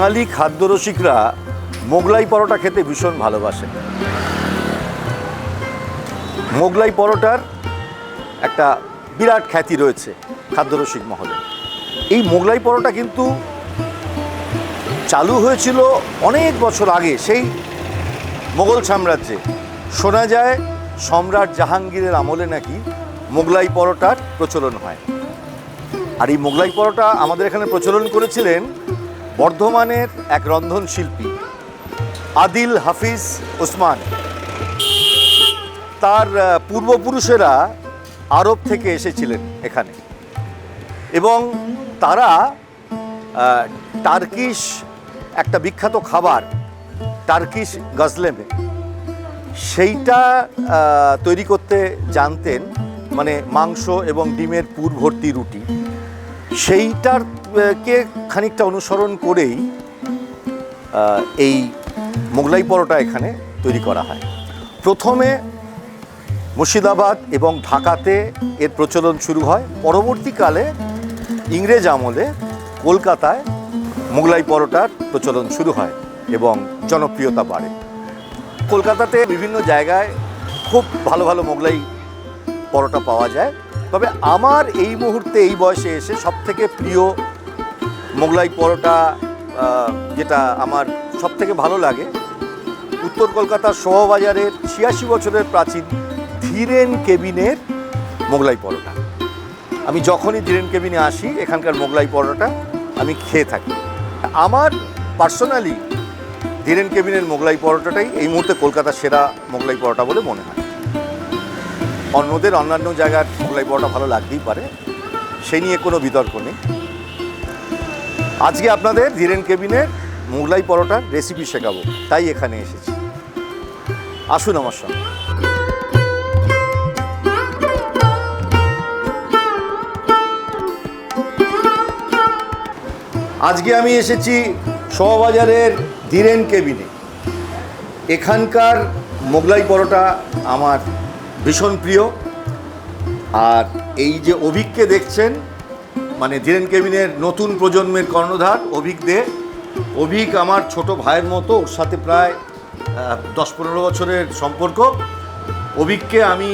বাঙালি খাদ্যরসিকরা মোগলাই পরোটা খেতে ভীষণ ভালোবাসে। মোগলাই পরোটার একটা বিরাট খ্যাতি রয়েছে খাদ্যরসিক মহলে। এই মোগলাই পরোটা কিন্তু চালু হয়েছিল অনেক বছর আগে, সেই মোগল সাম্রাজ্যে। শোনা যায় সম্রাট জাহাঙ্গীরের আমলে নাকি মোগলাই পরোটার প্রচলন হয়। আর এই মোগলাই পরোটা আমাদের এখানে প্রচলন করেছিলেন বর্ধমানের এক রন্ধন শিল্পী আদিল হাফিজ ওসমান। তার পূর্বপুরুষেরা আরব থেকে এসেছিলেন এখানে। এবং তারা টার্কিশ একটা বিখ্যাত খাবার, টার্কিশ গজলেমে। সেইটা তৈরি করতে জানতেন মানে মাংস এবং ডিমের পুর ভর্তি রুটি। সেইটার কে খানিকটা অনুসরণ করেই এই মোগলাই পরোটা এখানে তৈরি করা হয়। প্রথমে মুর্শিদাবাদ এবং ঢাকাতে এর প্রচলন শুরু হয়। পরবর্তীকালে ইংরেজ আমলে কলকাতায় মোগলাই পরোটার প্রচলন শুরু হয় এবং জনপ্রিয়তা বাড়ে। কলকাতাতে বিভিন্ন জায়গায় খুব ভালো ভালো মোগলাই পরোটা পাওয়া যায়। তবে আমার এই মুহূর্তে এই বয়সে এসে সব থেকে প্রিয় মোগলাই পরোটা যেটা আমার সব থেকে ভালো লাগে। উত্তর কলকাতার শোভাবাজারের ছিয়াশি বছরের প্রাচীন ধীরেন কেবিনের মোগলাই পরোটা। আমি যখনই ধীরেন কেবিনে আসি, এখানকার মোগলাই পরোটা আমি খেয়ে থাকি। আমার পার্সোনালি ধীরেন কেবিনের মোগলাই পরোটাটাই এই মুহূর্তে কলকাতার সেরা মোগলাই পরোটা বলে মনে হয়। অন্যদের অন্যান্য জায়গার মোগলাই পরোটা ভালো লাগতেই পারে। সেই নিয়ে কোনো বিতর্ক নেই। আজকে আপনাদের ধীরেন কেবিনের মোগলাই পরোটার রেসিপি শেখাবো। তাই এখানে এসেছি। আসুন আমার সঙ্গে। আজকে আমি এসেছি শোভাবাজারের ধীরেন কেবিনে। এখানকার মোগলাই পরোটা আমার ভীষণ প্রিয়। আর এই যে অভিককে দেখছেন মানে ধীরেন কেবিনের নতুন প্রজন্মের কর্ণধার অভিক দে। অভিক আমার ছোট ভাইয়ের মতো, ওর সাথে প্রায় দশ পনেরো বছরের সম্পর্ক। অভিককে আমি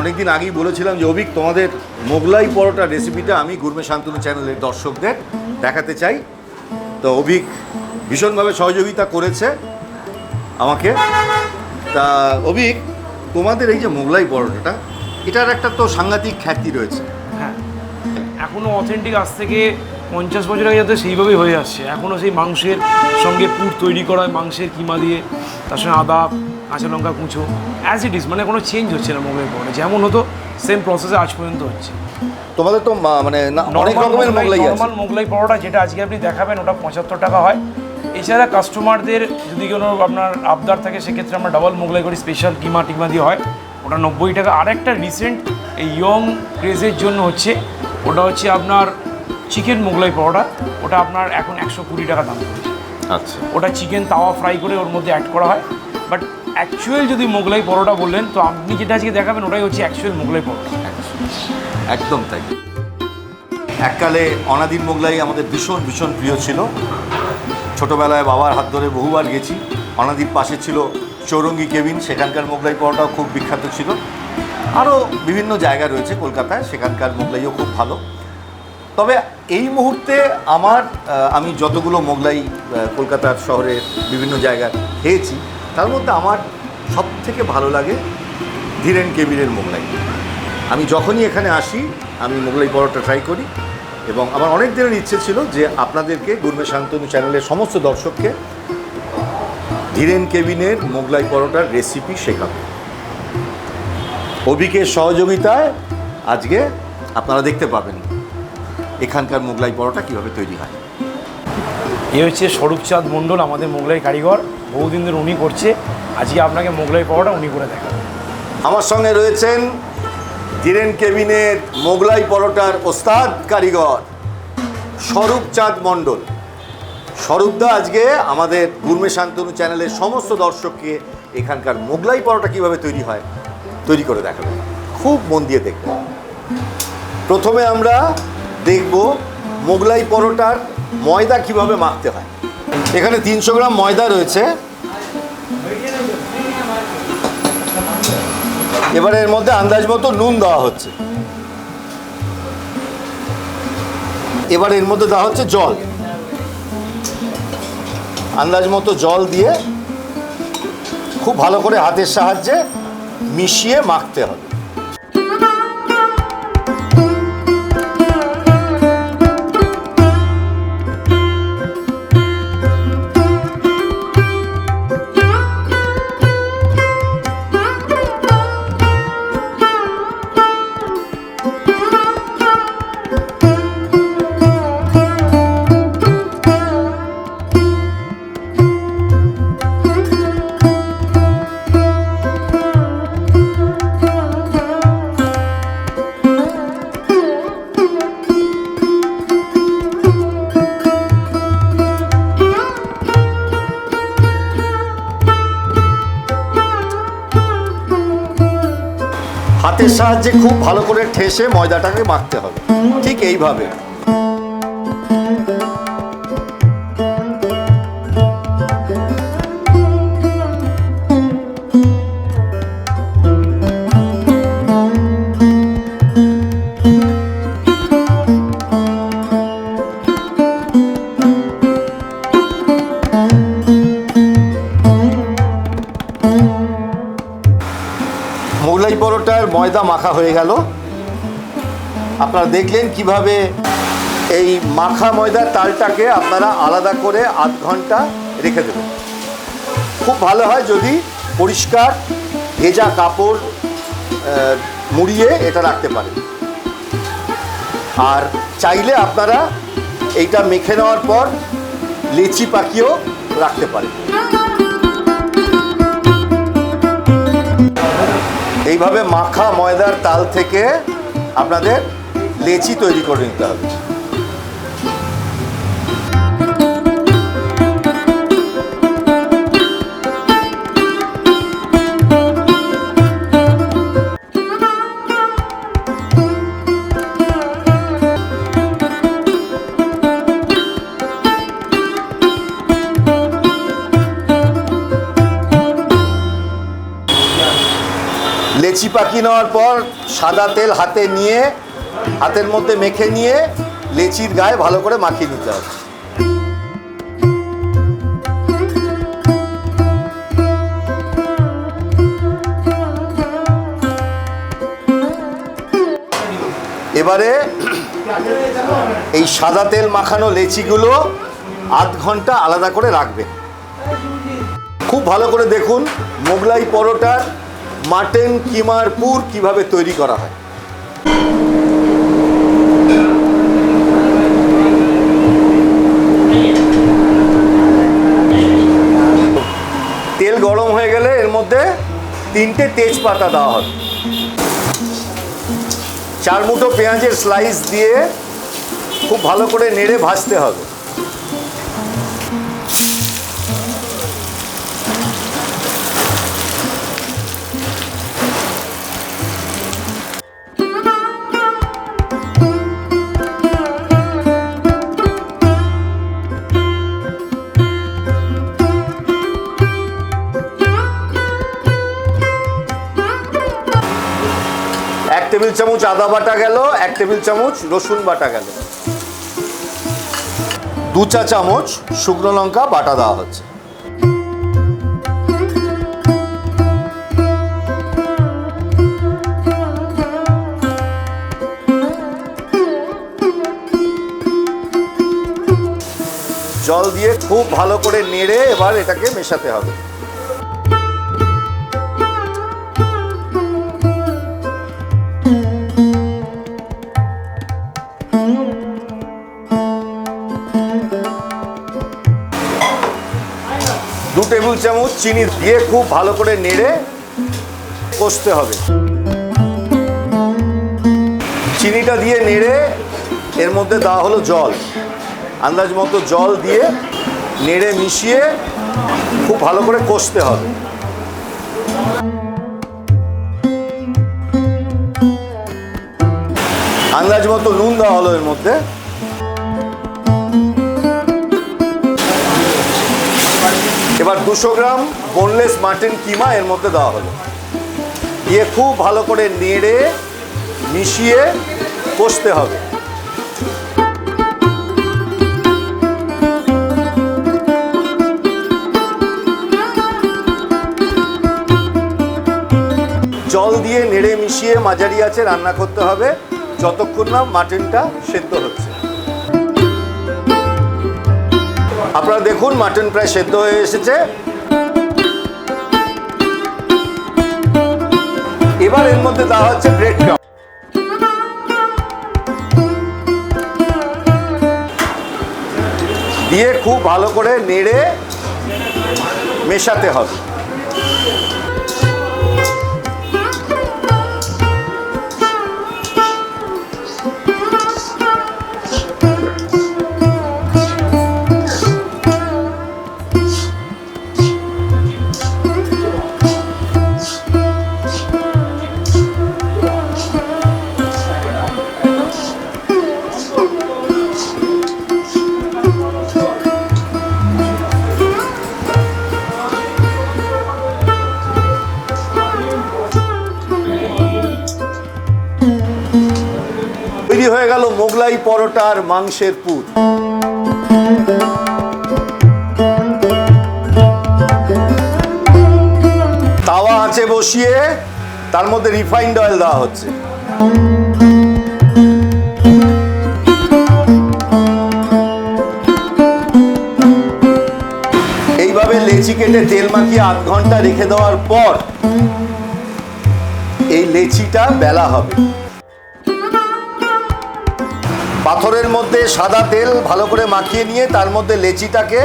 অনেকদিন আগেই বলেছিলাম যে, অভিক, তোমাদের মোগলাই পরোটা রেসিপিটা আমি গুরমে শান্তনু চ্যানেলের দর্শকদের দেখাতে চাই। তো অভিক ভীষণভাবে সহযোগিতা করেছে আমাকে। তা অভিক, তোমাদের এই যে মোগলাই পরোটাটা, এটার একটা তো সাংঘাতিক খ্যাতি রয়েছে। এখনও অথেন্টিক আজ থেকে পঞ্চাশ বছর আগে যাতে সেইভাবেই হয়ে আসছে এখনও সেই মাংসের সঙ্গে পুর তৈরি করা হয় মাংসের কিমা দিয়ে তার সঙ্গে আদা কাঁচা লঙ্কা কুঁচো অ্যাজ ইট ইজ মানে কোনো চেঞ্জ হচ্ছে না মোগলাই পরে যেমন হতো সেম প্রসেসে আজ পর্যন্ত হচ্ছে। তোমাদের তো মানে অনেক রকমের মোগলাই আছে। নর্মাল মোগলাই পরোটা যেটা আজকে আপনি দেখাবেন ওটা পঁচাত্তর টাকা হয়। এছাড়া কাস্টমারদের যদি কোনো আপনার আবদার থাকে সেক্ষেত্রে আমরা ডাবল মোগলাই করি স্পেশাল কিমা টিমা দিয়ে হয় ওটা নব্বই টাকা। আর একটা রিসেন্ট এই ইয়ং ক্রেজের জন্য হচ্ছে ওটা হচ্ছে আপনার চিকেন মোগলাই পরোটা। ওটা আপনার এখন একশো কুড়ি টাকা দাম পড়ছে। আচ্ছা। ওটা চিকেন তাওয়া ফ্রাই করে ওর মধ্যে অ্যাড করা হয়। বাট অ্যাকচুয়াল যদি মোগলাই পরোটা বললেন তো আপনি যেটা আজকে দেখাবেন ওটাই হচ্ছে অ্যাকচুয়াল মোগলাই পরোটা। একদম তাই। এককালে অনাদিন মোগলাই আমাদের ভীষণ ভীষণ প্রিয় ছিল। ছোটোবেলায় বাবার হাত ধরে বহুবার গেছি। অনাদির পাশে ছিল চৌরঙ্গি কেবিন সেখানকার মোগলাই পরোটাও খুব বিখ্যাত ছিল। আরও বিভিন্ন জায়গা রয়েছে কলকাতায়, সেখানকার মোগলাইও খুব ভালো। তবে এই মুহূর্তে আমার আমি যতগুলো মোগলাই কলকাতার শহরের বিভিন্ন জায়গায় খেয়েছি, তার মধ্যে আমার সব থেকে ভালো লাগে ধীরেন কেবিনের মোগলাই। আমি যখনই এখানে আসি, আমি মোগলাই পরোটা ট্রাই করি এবং আমার অনেক দিনের ইচ্ছে ছিল যে আপনাদেরকে গুরমে শান্তনু চ্যানেলের সমস্ত দর্শককে ধীরেন কেবিনের মোগলাই পরোটার রেসিপি শেখাবো। অভিকের সহযোগিতায় আজকে আপনারা দেখতে পাবেন এখানকার মোগলাই পরোটা কীভাবে তৈরি হয়। এ হচ্ছে স্বরূপচাঁদ মণ্ডল আমাদের মোগলাই কারিগর। বহুদিন ধরে উনি করছে। আজকে আপনাকে মোগলাই পরোটা উনি করে দেখাবেন। আমার সঙ্গে রয়েছেন ধীরেন কেবিনের মোগলাই পরোটার ওস্তাদ কারিগর স্বরূপ চাঁদ মণ্ডল স্বরূপদা আজকে আমাদের গুরমে শান্তনু চ্যানেলের সমস্ত দর্শককে এখানকার মোগলাই পরোটা কীভাবে তৈরি হয় তৈরি করে দেখাবেন খুব মন দিয়ে দেখবেন প্রথমে আমরা দেখব মোগলাই পরোটার ময়দা কীভাবে মাখতে হয়। এখানে তিনশো গ্রাম ময়দা রয়েছে। এবারে এর মধ্যে আন্দাজ মতো নুন দেওয়া হচ্ছে। এবার এর মধ্যে দেওয়া হচ্ছে জল। আন্দাজ মতো জল দিয়ে খুব ভালো করে হাতের সাহায্যে মিশিয়ে মাখতে হবে হাতের সাহায্যে খুব ভালো করে ঠেসে ময়দাটাকে মাখতে হবে। ঠিক এইভাবে। দেখলেন কীভাবে এই মাখা ময়দার তালটাকে আপনারা আলাদা করে আধ ঘণ্টা রেখে দেবেন। খুব ভালো হয় যদি পরিষ্কার ভেজা কাপড় মুড়িয়ে এটা রাখতে পারেন। আর চাইলে আপনারা এইটা মেখে নেওয়ার পর লেচি পাকিয়েও রাখতে পারেন। এইভাবে মাখা ময়দার তাল থেকে আপনাদের লেচি তৈরি করে নিতে হবে। লেচি পাকি নেওয়ার পর সাদা তেল হাতে নিয়ে হাতের মধ্যে মেখে নিয়ে লেচির গায়ে ভালো করে মাখিয়ে নিতে হবে। এবারে এই সাদা তেল মাখানো লেচিগুলো আধ ঘণ্টা আলাদা করে রাখবেন। খুব ভালো করে দেখুন মোগলাই পরোটার মাটন কিমার পুর কীভাবে তৈরি করা হয় তেল গরম হয়ে গেলে এর মধ্যে তিনটে তেজপাতা দেওয়া হবে। চার মুঠো পেঁয়াজের স্লাইস দিয়ে খুব ভালো করে নেড়ে ভাজতে হবে। টেবিল চামচ আদা বাটা গেল, এক টেবিল চামচ রসুন বাটা গেল। দু চা চামচ শুকনো লঙ্কা বাটা দেওয়া হচ্ছে। জল দিয়ে খুব ভালো করে নেড়ে এবার এটাকে মেশাতে হবে। চামচ চিনি দিয়ে খুব ভালো করে নেড়ে কষতে হবে। চিনিটা দিয়ে নেড়ে এর মধ্যে দেওয়া হলো জল। আন্দাজ মতো জল দিয়ে নেড়ে মিশিয়ে খুব ভালো করে কষতে হবে। আন্দাজ মতো নুন দেওয়া হলো এর মধ্যে। এবার দুশো গ্রাম বোনলেস মাটন কিমা এর মধ্যে দেওয়া হলো। দিয়ে খুব ভালো করে নেড়ে, মিশিয়ে কষতে হবে। জল দিয়ে নেড়ে মিশিয়ে মাঝারি আছে রান্না করতে হবে। যতক্ষণ না মাটনটা সেদ্ধ হচ্ছে। আপনারা দেখুন, মাটন প্রায় সেদ্ধ হয়ে এসেছে। এবার এর মধ্যে দেওয়া হচ্ছে ব্রেড ক্রাম দিয়ে খুব ভালো করে নেড়ে মেশাতে হবে। পরোটার মাংসের পুর। তাওয়া আছে বসিয়ে, তার মধ্যে রিফাইন্ড অয়েল দেওয়া হচ্ছে। এইভাবে লেচি কেটে তেল মাখিয়ে আধ ঘণ্টা রেখে দেওয়ার পর এই লেচিটা বেলা হবে। পাথরের মধ্যে সাদা তেল ভালো করে মাখিয়ে নিয়ে তার মধ্যে লেচিটাকে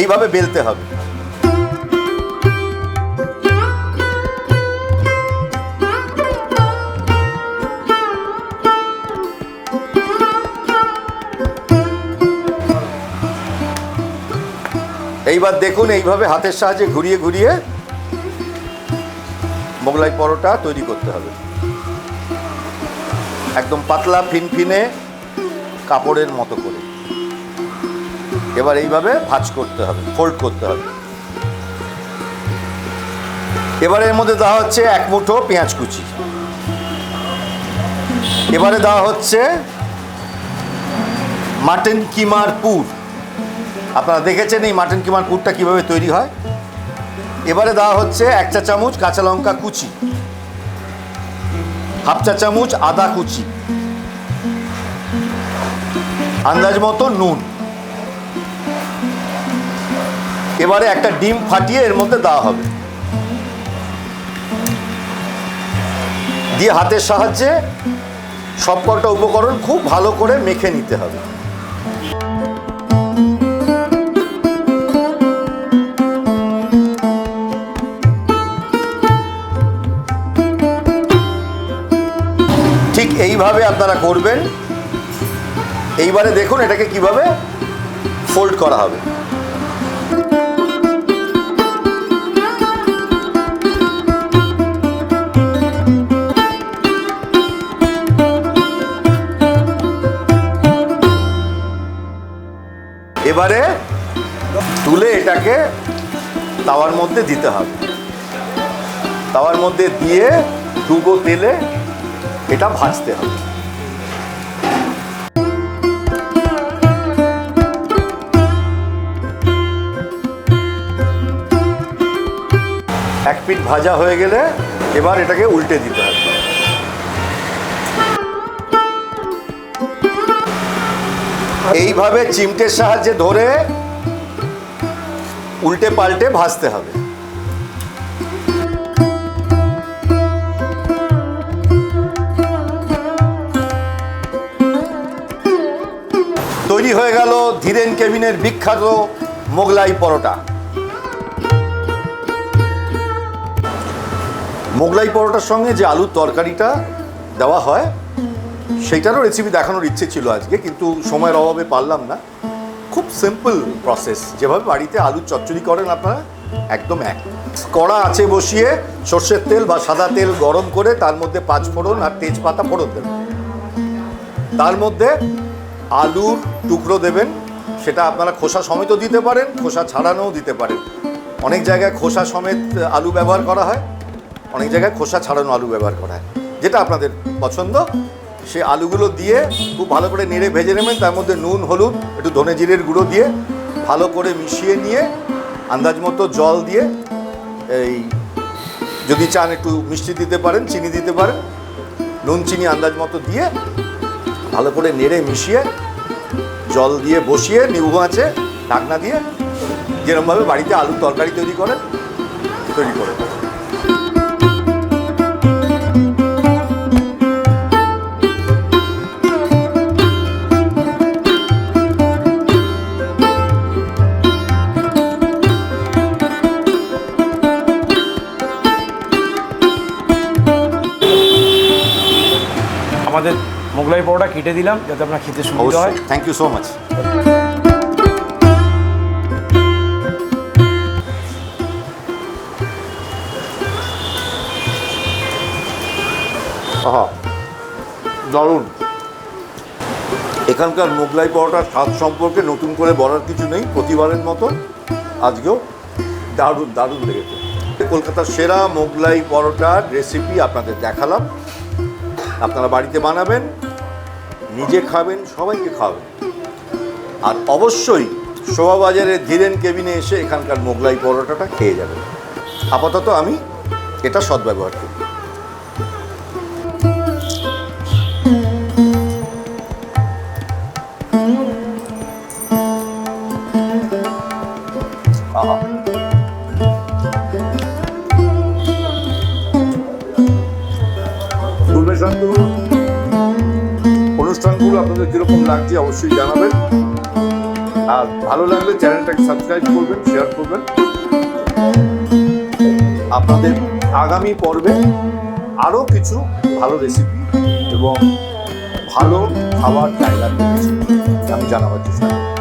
এইভাবে বেলতে হবে। এইবার দেখুন এইভাবে হাতের সাহায্যে ঘুরিয়ে ঘুরিয়ে মোগলাই পরোটা তৈরি করতে হবে। একদম পাতলা ফিনফিনে কাপড়ের মতো করে। এবার এইভাবে ভাজ করতে হবে ফোল্ড করতে হবে। এবারে এর মধ্যে দেওয়া হচ্ছে এক মুঠো পেঁয়াজ কুচি। এবারে দেওয়া হচ্ছে মাটন কিমার পুর। আপনারা দেখেছেন এই মাটন কিমার পুরটা কীভাবে তৈরি হয়? এবারে দেওয়া হচ্ছে এক চা চামচ কাঁচা লঙ্কা কুচি, হাফ চা চামচ আদা কুচি। আন্দাজ মতো নুন। এবারে একটা ডিম ফাটিয়ে এর মধ্যে দেওয়া হবে। দিয়ে হাতের সাহায্যে সবকটা উপকরণ খুব ভালো করে মেখে নিতে হবে। ঠিক এইভাবে আপনারা করবেন। এইবারে দেখুন এটাকে কীভাবে ফোল্ড করা হবে। এবারে তুলে এটাকে তাওয়ার মধ্যে দিতে হবে। তাওয়ার মধ্যে দিয়ে ডুবো তেলে এটা ভাজতে হবে। পিঠ ভাজা হয়ে গেলে এবার এটাকে উল্টে দিতে হবে। এইভাবে চিমটের সাহায্যে ধরে উল্টে পাল্টে ভাজতে হবে। তৈরি হয়ে গেল ধীরেন কেবিনের বিখ্যাত মোগলাই পরোটা। মোগলাই পরোটার সঙ্গে যে আলুর তরকারিটা দেওয়া হয়, সেইটারও রেসিপি দেখানোর ইচ্ছে ছিল আজকে, কিন্তু সময়ের অভাবে পারলাম না। খুব সিম্পল প্রসেস যেভাবে বাড়িতে আলুর চচ্চড়ি করেন আপনারা, একদম এক। কড়া আছে বসিয়ে সর্ষের তেল বা সাদা তেল গরম করে তার মধ্যে পাঁচ ফোড়ন আর তেজপাতা ফোড়ন দেবেন। তার মধ্যে আলুর টুকরো দেবেন, সেটা আপনারা খোসা সমেতও দিতে পারেন, খোসা ছাড়ানোও দিতে পারেন। অনেক জায়গায় খোসা সমেত আলু ব্যবহার করা হয়। অনেক জায়গায় খোসা ছাড়ানো আলু ব্যবহার করা হয়। যেটা আপনাদের পছন্দ সে আলুগুলো দিয়ে খুব ভালো করে নেড়ে ভেজে নেবেন, তার মধ্যে নুন, হলুদ, একটু ধনে জিরের গুঁড়ো দিয়ে ভালো করে মিশিয়ে নিয়ে আন্দাজ মতো জল দিয়ে এই যদি চান একটু মিষ্টি দিতে পারেন, চিনি দিতে পারেন, নুন, চিনি আন্দাজ মতো দিয়ে ভালো করে নেড়ে মিশিয়ে জল দিয়ে বসিয়ে নিবু আছে ঢাকনা দিয়ে যেরকমভাবে বাড়িতে আলুর তরকারি তৈরি করেন, তৈরি করে কেটে দিলাম যাতে আপনার খেতে সুবিধা হয়। থ্যাংক ইউ সো মাচ দারুণ। এখানকার মোগলাই পরোটার স্বাদ সম্পর্কে নতুন করে বলার কিছু নেই প্রতিবারের মতো। আজকেও দারুণ দারুণ লেগেছে। কলকাতার সেরা মোগলাই পরোটার রেসিপি আপনাদের দেখালাম। আপনারা বাড়িতে বানাবেন নিজে খাবেন, সবাইকে খাবেন। আর অবশ্যই শোভাবাজারে ধীরেন কেবিনে এসে এখানকার মোগলাই পরোটাটা খেয়ে যাবেন। আপাতত আমি এটা সদ্ব্যবহার করি। অবশ্যই জানাবেন। আর ভালো লাগলে চ্যানেলটাকে সাবস্ক্রাইব করবেন শেয়ার করবেন। আপনাদের আগামী পর্বে আরও কিছু ভালো রেসিপি এবং ভালো খাবার জায়গা আমি জানাবার চেষ্টা করব।